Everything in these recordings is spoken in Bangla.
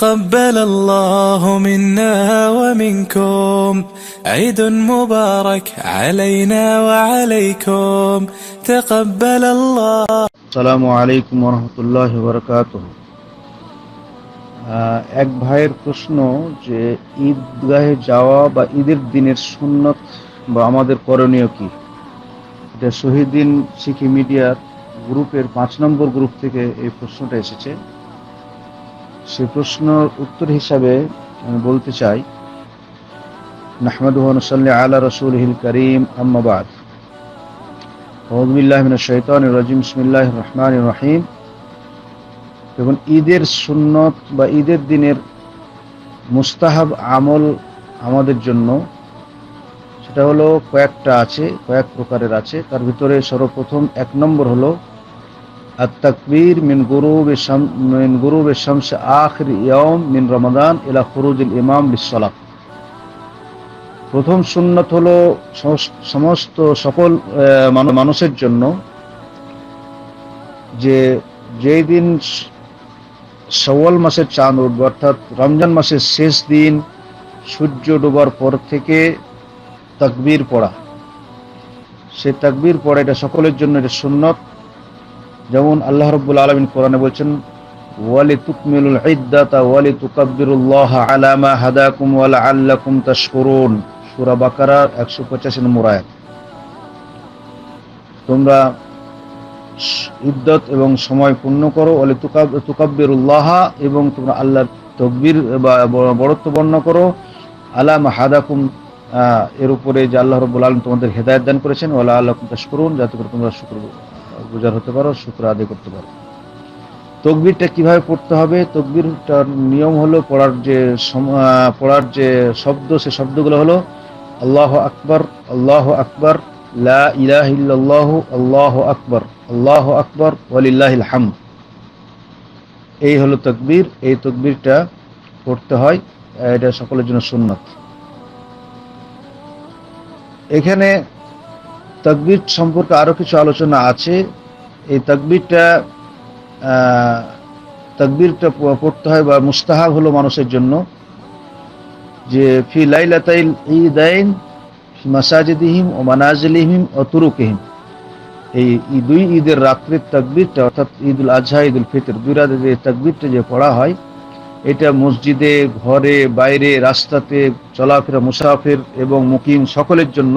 تقبل الله منا ومنكم عيد مبارك علينا وعليكم تقبل الله আসসালামু আলাইকুম রহমতুল্লাহ বরকাত এক ভাইয়ের প্রশ্ন যে ঈদগাহে যাওয়া বা ঈদের দিনের সুন্নত বা আমাদের করণীয় কি এটা শহীদিন শিখি মিডিয়ার গ্রুপের পাঁচ নম্বর গ্রুপ থেকে এই প্রশ্নটা এসেছে সে প্রশ্নর উত্তর হিসাবে আমি বলতে চাই, নাহমাদুহ নসল্লি আলা রসুল হিল করিম আম্মাবাদ আহমদুল্লাহমিন শৈতান রাজিম ইসমিল্লাহ রহমান রহিম। এবং ঈদের সুন্নত বা ঈদের দিনের মুস্তাহাব আমল আমাদের জন্য, সেটা হলো কয়েকটা আছে, কয়েক প্রকারের আছে। তার ভিতরে সর্বপ্রথম এক নম্বর হলো আত্তাকবীর মিন গুরুব মিন গুরুব শামস আখির ইয়াউম মিন রমাদান ইলা খুরুজুল ইমাম লিসসালাত প্রথম সুন্নত হলো সমস্ত সকল মানুষের জন্য যে যেই দিন সওয়াল মাসের চাঁদ উঠবে, অর্থাৎ রমজান মাসের শেষ দিন, সূর্য ডোবার পর থেকে তাকবীর পড়া। সে তাকবীর পড়া, এটা সকলের জন্য এটা সুন্নত। যেমন আল্লাহ রব্বুল আলমিন কোরআনে বলছেন ওয়ালি তুকমিলুল ইদ্দাতা ওয়ালি তুকাব্বিরুল্লাহ আলামা হাদাকুম ওয়ালা আল্লাকুম তাশকুরুন। সুরা বাকারা একশো পঁচাশি নম্বর আয়াত। তোমরা ইদ্যত এবং সময় পূর্ণ করো অলে তুকাব্বির উল্লাহা এবং তোমরা আল্লাহর তকবির বা বড়ত্ব বর্ণ করো। আলাম হাদাকুম এর উপরে যে আল্লাহ রব্বুল আলম তোমাদের হেদায়ত দান করেছেন ওলা আল্লাহ তাস করুন যাতে করে তোমরা শুক্র গুজার হতে পারো শুক্র আদায় করতে পারো। তকবিরটা কীভাবে পড়তে হবে? তকবিরটার নিয়ম হলো পড়ার যে পড়ার যে শব্দ, সে শব্দগুলো হলো আল্লাহ আকবর আল্লাহ আকবর, লা ইলাহ ইল্লাল্লাহ, আল্লাহ আকবর আল্লাহ আকবর, ওয়ালিল্লাহিল হাম এই হলো তকবীর। এই তকবীরটা পড়তে হয়, এটা সকলের জন্য সুন্নত। এখানে তকবীর সম্পর্কে আরও কিছু আলোচনা আছে। এই তকবিরটা তকবীরটা পড়তে হয় বা মুস্তাহাব হলো মানুষের জন্য। যে ফি লাইলাতাইল ঈদাইন মাসাজিদিহিম ও মানাজিলিহিম ও তুরুকিহিম। এই দুই ঈদের রাত্রির তাকবীরটা, অর্থাৎ ঈদুল আজহা, ঈদুল ফিতর, দুই রাতের যে তাকবীরটা যে পড়া হয় এটা মসজিদে, ঘরে, বাইরে, রাস্তাতে চলাফেরা, মুসাফির এবং মুকিম সকলের জন্য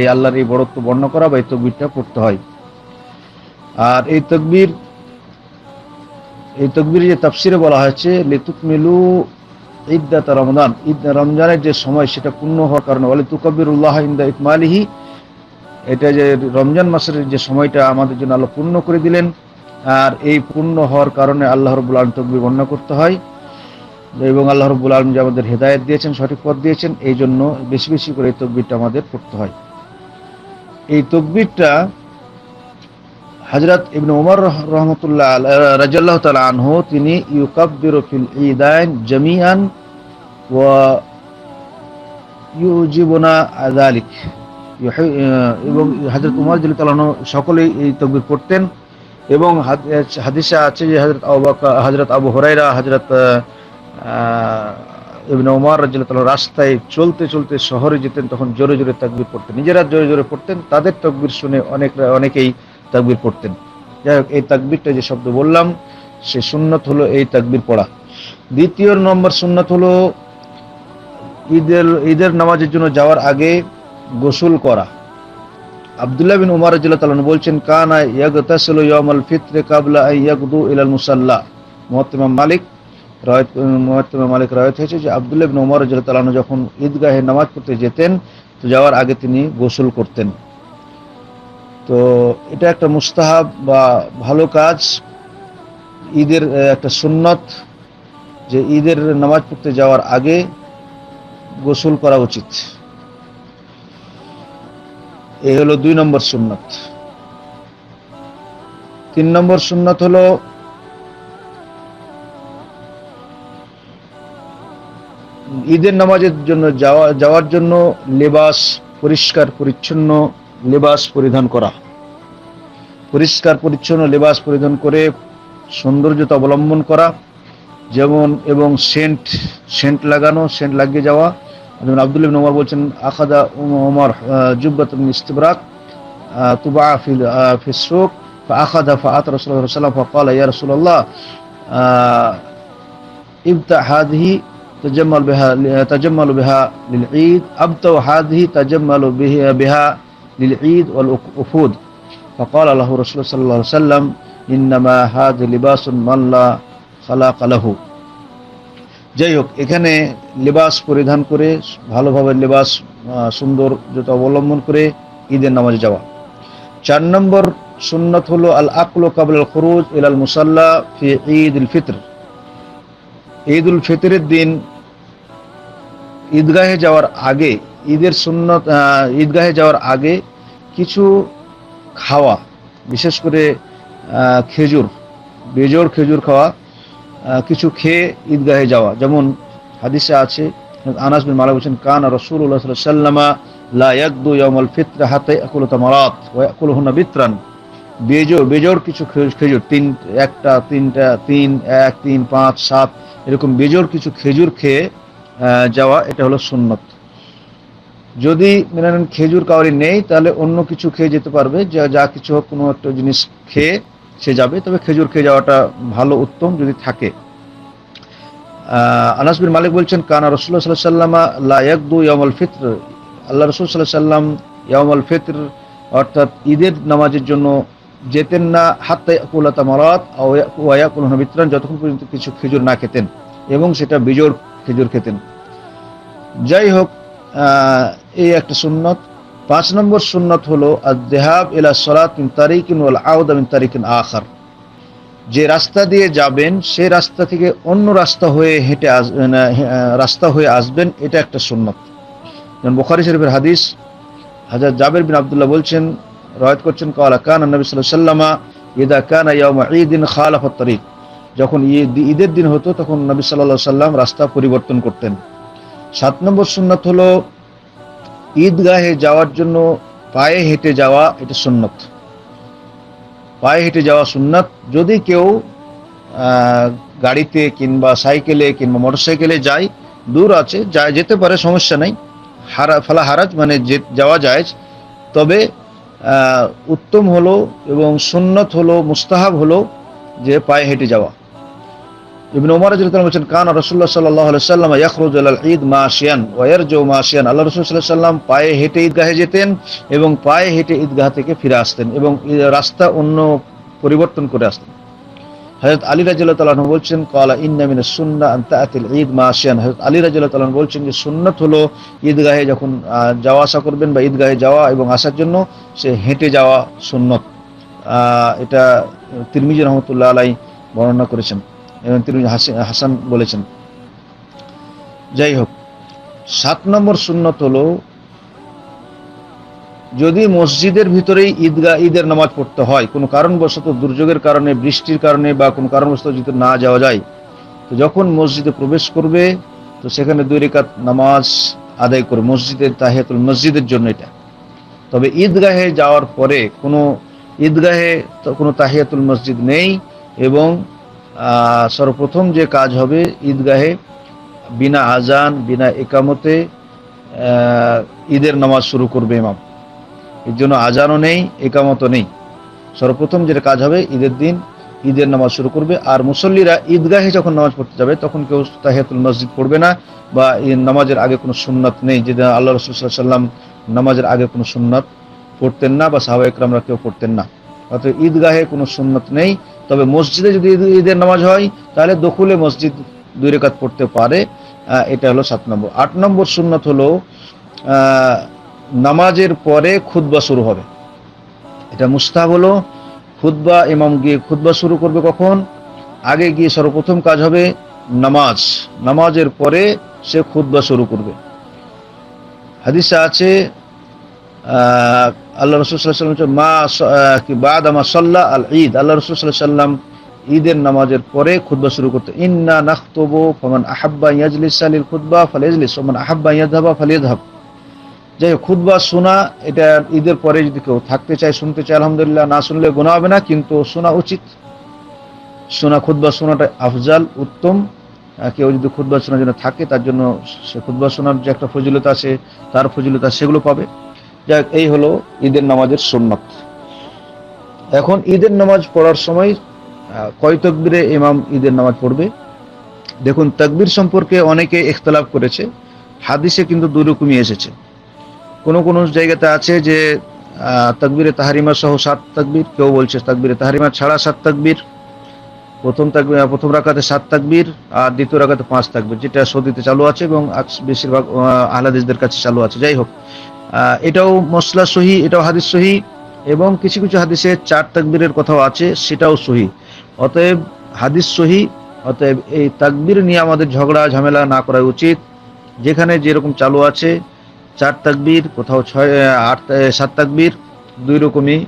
এই আল্লাহর এই বড়ত্ব বর্ণ করা বা এই তকবীরটা পড়তে হয়। আর এই তকবীর এই তকবীর যে তাফসিরে বলা হয়েছে লেতুক মিলু ঈদদাতা রমদান ঈদ রমজানের যে সময় সেটা পূর্ণ হওয়ার কারণে বলে তুকবির উল্লাহ ইন্দা ইকমালিহি এটা যে রমজান মাসের যে সময়টা আমাদের জন্য আল্লাহ পূর্ণ করে দিলেন। আর এই পূর্ণ হওয়ার কারণে আল্লাহ রবুল তকবির বর্ণনা করতে হয়। এবং আল্লাহ রবুল আলম যে আমাদের হেদায়ত দিয়েছেন, সঠিক পথ দিয়েছেন, এই জন্য বেশি বেশি করে এই তকবিরটা আমাদের পড়তে হয়। এই তকবিরটা হজরত ইবনে উমর রহমতুল্লাহ রাজাল্লাহ তালা আনহু, তিনি ইউকাব্বির ফিল ঈদাইন জামিয়ান ওয়া ইউজিবনা আদালিক এবং হজরত উমর সকলেই এই তকবির পড়তেন এবং হাদিসে আছে যে হজরত আবু হরাইরা হজরত ইবনে উমর রাজিল্লাহ রাস্তায় চলতে চলতে শহরে যেতেন, তখন জোরে জোরে তকবির পড়তেন। নিজেরা জোরে জোরে পড়তেন, তাদের তকবির শুনে অনেক অনেকেই তাকবির পড়তেন। যাই হোক, এই তাকবিরটা যে শব্দ বললাম, সে সুন্নত হলো এই তাকবির পড়া। দ্বিতীয় নম্বর সুন্নত হলো ঈদের ঈদের নামাজের জন্য যাওয়ার আগে গোসল করা। আবদুল্লাহ বিন উমার রাজিল্লাহ বলছেন, কানা ইয়াগতাসিল ইয়ামাল ফিত্রে কাবলা ইয়াকদু ইলাল মুসাল্লা। মোহাত্তমা মালিক রয়ত মালিক রয়ত হয়েছে যে আবদুল্লাহ বিন উমার রাজিল্লাহ যখন ঈদগাহে নামাজ পড়তে যেতেন, তো যাওয়ার আগে তিনি গোসল করতেন। তো এটা একটা মুস্তাহাব বা ভালো কাজ। ঈদের একটা সুন্নত যে ঈদের নামাজ পড়তে যাওয়ার আগে গোসল করা উচিত। এই হলো দুই নম্বর সুন্নত। তিন নম্বর সুন্নত হলো ঈদের নামাজের জন্য যাওয়া, যাওয়ার জন্য লেবাস পরিষ্কার, পরিচ্ছন্ন লেবাস পরিধান করা। পরিষ্কার, পরিচ্ছন্ন লেবাস পরিধান করে সৌন্দর্যতা অবলম্বন করা, যেমন, এবং সেন্ট সেন্ট লাগানো, সেন্ট লাগিয়ে যাওয়া। যেমন আবদুল নোমর বলছেন, আখাদা ওমর জুব্বাত ইস্তিবরাক তুবা ফিল ফিসরুক আখাদা ফাত রসুল সাল্লাম ফকাল ইয়া রসুল্লাহ ইবতা হাদহি فقال يا رسول الله ابتع هذه تجمل بها تجمل بها للعيد أبتع هذه تجمل به- بها للعيد والوفود فقال له رسول الله صلى الله عليه وسلم إنما هذا لباس من لا خلاق له যাই হোক এখানে লেবাস পরিধান করে ভালোভাবে লেবাস আহ, সুন্দর জুতো অবলম্বন করে ঈদের নামাজে যাওয়া চার নম্বর সুন্নত হলো আল আকল কাবল আল খরুজ ইলাল মুসাল্লা ফি ঈদ উল ফিতর ঈদ উল ফিতরের দিন ঈদগাহে যাওয়ার আগে, ঈদের সুন্নত ঈদগাহে যাওয়ার আগে কিছু খাওয়া, বিশেষ করে খেজুর বেজোর খেজুর খাওয়া কিছু খেয়ে ঈদগাহে যাওয়া। যেমন হাদিসে আছে, আনাস বিন মালিক বলছেন, কান রাসূলুল্লাহ সাল্লাল্লাহু আলাইহি ওয়াসাল্লামা লা ইয়াকদু ইয়াউমাল ফিত্র হাত্তা ইয়াকুলু তামারাত ওয়া ইয়াকুলুহুন্না বিত্রান। বেজোর বেজোর কিছু খেজুর, তিন, একটা, তিনটা, তিন, এক, তিন, পাঁচ, সাত এরকম বেজোর কিছু খেজুর খেয়ে যাওয়া, এটা হলো সুন্নত। যদি মেনে নেন খেজুর কাউরি নেই, তাহলে অন্য কিছু খেয়ে যেতে পারবে। যা যা কিছু হোক, কোনো একটা জিনিস খেয়ে সে যাবে। তবে খেজুর খেয়ে যাওয়াটা ভালো, উত্তম যদি থাকে। আনাস মালিক বলছেন, কানা রসুল্লাহ সাল্লাহ সাল্লামা লা ইয়াকদু ইয়াউমুল ফিত্র। আল্লাহ রসুল সাল্লাহ সাল্লাম ইয়াউমুল ফিত্র, অর্থাৎ ঈদের নামাজের জন্য যেতেন না হাত্তা ইয়াকুলা তামারাত ওয়া বিত্রান যতক্ষণ পর্যন্ত কিছু খেজুর না খেতেন এবং সেটা বিজোর খেজুর খেতেন। যাই হোক এই একটা সুন্নত। পাঁচ নম্বর সুন্নত হলো দেহাব ইলা সলাত মিন তারিকিন ওয়াল আউদা মিন তারিকিন আখার। যে রাস্তা দিয়ে যাবেন সেই রাস্তা থেকে অন্য রাস্তা হয়ে হেঁটে আসবেন আহ, রাস্তা হয়ে আসবেন এটা একটা সুন্নত। যেমন বুখারী শরীফের হাদিস হাজার জাবের বিন আব্দুল্লাহ বলছেন রয়াত করছেন, কালা কান নবী সাল্লামা ইদা কানা ঈদিন খালাফা তারিক যখন ঈদ, ঈদের দিন হতো, তখন নবী আলাইহি সাল্লাম রাস্তা পরিবর্তন করতেন। সাত নম্বর সুন্নত হলো, ঈদগাহে যাওয়ার জন্য পায়ে হেঁটে যাওয়া, এটা সুন্নত। পায়ে হেঁটে যাওয়া সুন্নত, যদি কেউ গাড়িতে কিংবা সাইকেলে কিংবা মোটরসাইকেলে যায়, দূর আছে যা যেতে পারে, সমস্যা নেই। হারা ফালা হারাজ মানে যে, যাওয়া যায়। তবে উত্তম হলো এবং সুন্নত হলো, মুস্তাহাব হলো যে পায়ে হেঁটে যাওয়া। ইবিন ওমর রাদিয়াল্লাহু বলছেন, কান রসুল্লাহ আলাইহি সাল্লাম ইয়াখরুজু ইলাল ঈদ মাশিয়ান ওয়া ইয়ারজু মাশিয়ান। আল্লাহ রাসূল আলাইহি সাল্লাম পায়ে হেঁটে ঈদগাহে যেতেন এবং পায়ে হেঁটে ঈদগাহ থেকে ফিরে আসতেন এবং রাস্তা অন্য পরিবর্তন করে আসতেন। হযরত আলী রাদিয়াল্লাহু তাআলা আনহু বলছেন কলা সুন্নাহ আন তাআতিল ঈদ মাশিয়ান হযরত আলী রাদিয়াল্লাহু তাআলা আনহু বলছেন যে, সুন্নত হলো ঈদগাহে যখন যাওয়া আসা করবেন বা ঈদগাহে যাওয়া এবং আসার জন্য সে হেঁটে যাওয়া সুন্নত। এটা তিরমিজি রহমতুল্লাহ আলাই বর্ণনা করেছেন এবং হাসি- হাসান বলেছেন। যাই হোক, সাত নম্বর সুন্নত হলো যদি মসজিদের ভিতরেই ঈদগাহ, ঈদের নামাজ পড়তে হয়, কোনো কারণবশত দুর্যোগের কারণে, বৃষ্টির কারণে বা কোনো কারণবশত যদি না যাওয়া যায়, তো যখন মসজিদে প্রবেশ করবে, তো সেখানে দুই রেখাত নামাজ আদায় করে মসজিদের তাহিয়াতুল মসজিদের জন্য এটা। তবে ঈদগাহে যাওয়ার পরে কোনো, ঈদগাহে তো কোনো তাহিয়াতুল মসজিদ নেই এবং সর্বপ্রথম যে কাজ হবে ঈদগাহে বিনা আজান, বিনা একামতে ঈদের নামাজ শুরু করবে ইমাম। এর জন্য আজানও নেই, একামতও নেই। সর্বপ্রথম যেটা কাজ হবে, ঈদের দিন ঈদের নামাজ শুরু করবে। আর মুসল্লিরা ঈদগাহে যখন নামাজ পড়তে যাবে, তখন কেউ তাহিয়াতুল মসজিদ পড়বে না বা নামাজের আগে কোনো সুন্নাত নেই। যেটা আল্লাহ রসুল সাল্লাল্লাহু আলাইহি সাল্লাম নামাজের আগে কোনো সুন্নাত পড়তেন না বা সাহাবা একরামরা কেউ পড়তেন না। অর্থাৎ ঈদগাহে কোনো সুন্নত নেই। তবে মসজিদে যদি ঈদ- ঈদের নামাজ হয়, তাহলে দখুলে মসজিদ দুই রেখাত পড়তে পারে। এটা হলো সাত নম্বর। আট নম্বর সুন্নত হলো নামাজের পরে খুতবা শুরু হবে। এটা মুস্তাহ হলো, খুতবা ইমাম গিয়ে খুতবা শুরু করবে কখন? আগে গিয়ে সর্বপ্রথম কাজ হবে নামাজ। নামাজের পরে সে খুতবা শুরু করবে। হাদিসে আছে আল্লাহ রসুল সাল্লাহ সাল্লাম মা কি বাদ আমা সাল্লাহ আল ঈদ। আল্লাহ রসুল সাল্লাহ সাল্লাম ঈদের নামাজের পরে খুতবা শুরু করতে, ইন্না নাখতবু ফমান আহাব্বা ইয়াজলিস আলিল খুতবা ফালিয়াজলিস ওমান আহাব্বা ইয়াদহাবা ফালিয়াদহাব যাই হোক, খুতবা, শোনা, এটা ঈদের পরে যদি কেউ থাকতে চায়, শুনতে চায়, আলহামদুলিল্লাহ, না শুনলে গোনা হবে না, কিন্তু শোনা উচিত। শোনা, খুতবা, শোনাটা আফজাল, উত্তম। কেউ যদি খুদ্া শোনার জন্য থাকে, তার জন্য সে খুদ্া শোনার যে একটা ফজিলত আছে, তার ফজিলত সেগুলো পাবে। যাক এই হলো ঈদের নামাজের সুন্নত। এখন ঈদের নামাজ পড়ার সময় কয় তকবিরে ইমাম ঈদের নামাজ পড়বে? দেখুন, তকবির সম্পর্কে অনেকে ইখতলাফ করেছে, হাদিসে কিন্তু দুই রকমই এসেছে। কোন কোন জায়গাতে আছে যে তাকবিরে তাহারিমা সহ সাত তাকবির কেউ বলছে তাকবিরে তাহারিমা ছাড়া সাত তাকবির প্রথম তাকবির প্রথম রাকাতে সাত তাকবির আর দ্বিতীয় রাকাতে পাঁচ তাকবির যেটা সৌদিতে চালু আছে এবং বেশিরভাগ আহ, আহলাদিসদের কাছে চালু আছে। যাই হোক এটাও মশলা সহি এটাও হাদিস সহি এবং কিছু কিছু হাদিসে চার তাকবীরের কথাও আছে সেটাও সহি। অতএব হাদিস সহি অতএব এই তাকবীর নিয়ে আমাদের ঝগড়া ঝামেলা না করা উচিত। যেখানে যেরকম চালু আছে চার তাকবীর, কোথাও ছয় আট সাত তাকবীর, দুই রকমই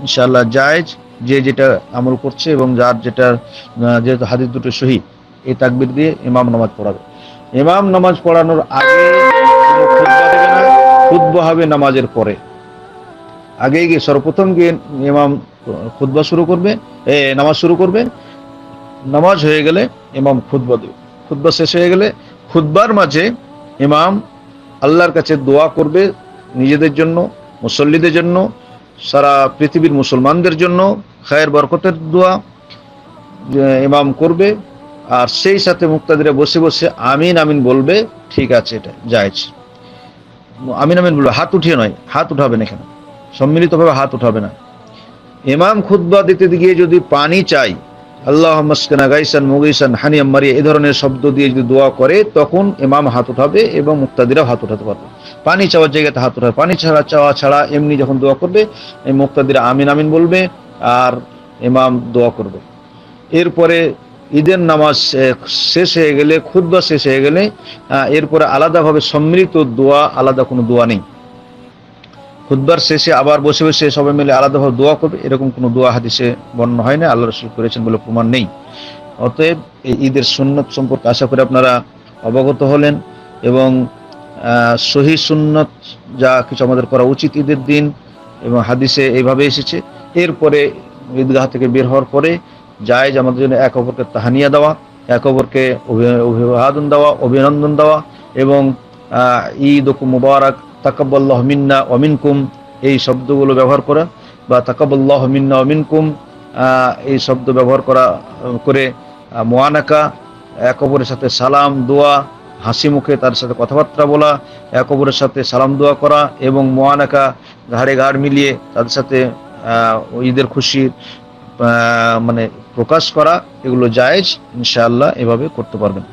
ইনশাআল্লাহ জায়েজ, যে যেটা আমল করছে এবং যার যেটা যেহেতু হাদিস দুটো সহি, এই তাকবীর দিয়ে ইমাম নামাজ পড়াবে। ইমাম নামাজ পড়ানোর আগে খুতবা হবে নামাজের পরে। আগে গিয়ে সর্বপ্রথম গিয়ে ইমাম খুতবা শুরু করবে, এ, নামাজ শুরু করবে, নামাজ হয়ে গেলে ইমাম খুতবা দেবে। খুতবা শেষ হয়ে গেলে খুতবার মাঝে ইমাম আল্লাহর কাছে দোয়া করবে নিজেদের জন্য, মুসল্লিদের জন্য, সারা পৃথিবীর মুসলমানদের জন্য খায়ের বরকতের দোয়া ইমাম করবে। আর সেই সাথে মুক্তাদিরা বসে বসে আমিন আমিন বলবে, ঠিক আছে, এটা জায়েজ আমিন আমিন বলবে, হাত উঠিয়ে নয়, হাত উঠাবেন এখানে। সম্মিলিতভাবে হাত উঠাবে না। ইমাম খুতবা দিতে গিয়ে যদি পানি চাই আল্লাহ মাসকানা গাইসান, মুগিসান, হানিয়াম, মারিয়া, এই ধরনের শব্দ দিয়ে যদি দোয়া করে, তখন ইমাম হাত উঠাবে এবং মুক্তাদিরাও হাত উঠাতে পারবে। পানি চাওয়ার জায়গাতে হাত উঠাবে। পানি ছাড়া, চাওয়া ছাড়া এমনি যখন দোয়া করবে মুক্তাদিরা আমিন আমিন বলবে আর ইমাম দোয়া করবে। এরপরে ঈদের নামাজ শেষ হয়ে গেলে, খুদ্া শেষ হয়ে গেলে এরপরে আলাদাভাবে সম্মিলিত দোয়া, আলাদা কোনো দোয়া নেই। খুদ্বার শেষে আবার বসে বসে সবাই মিলে আলাদাভাবে দোয়া করবে। এরকম কোনো দোয়া হাদিসে বর্ণনা হয় না, আল্লাহ রসুল করেছেন বলে প্রমাণ নেই। অতএব এই ঈদের সুন্নত সম্পর্কে আশা করি আপনারা অবগত হলেন এবং সহি সুন্নত যা কিছু আমাদের করা উচিত ঈদের দিন এবং হাদিসে এইভাবে এসেছে। এরপরে ঈদগাহ থেকে বের হওয়ার পরে জায়েজ আমাদের জন্য এক অপরকে তাহানিয়া দেওয়া, এক অপরকে অভি- অভিবাদন দেওয়া, অভিনন্দন দেওয়া এবং ঈদ ও মুবারক তাকাব্বাল্লাহ মিন্না অমিনকুম এই শব্দগুলো ব্যবহার করা, বা তাকাবল্লাহ মিন্না অমিনকুম এই শব্দ ব্যবহার করা, করে মোয়ানাকা এক অপরের সাথে সালাম, দোয়া, হাসি মুখে তার সাথে কথাবার্তা বলা এক অপরের সাথে সালাম, দোয়া করা এবং মোয়ানাকা, ঘাড়ে ঘাড় মিলিয়ে তাদের সাথে ঈদের খুশির মানে প্রকাশ করা, এগুলো জায়েজ, ইনশাআল্লাহ এভাবে করতে পারবেন।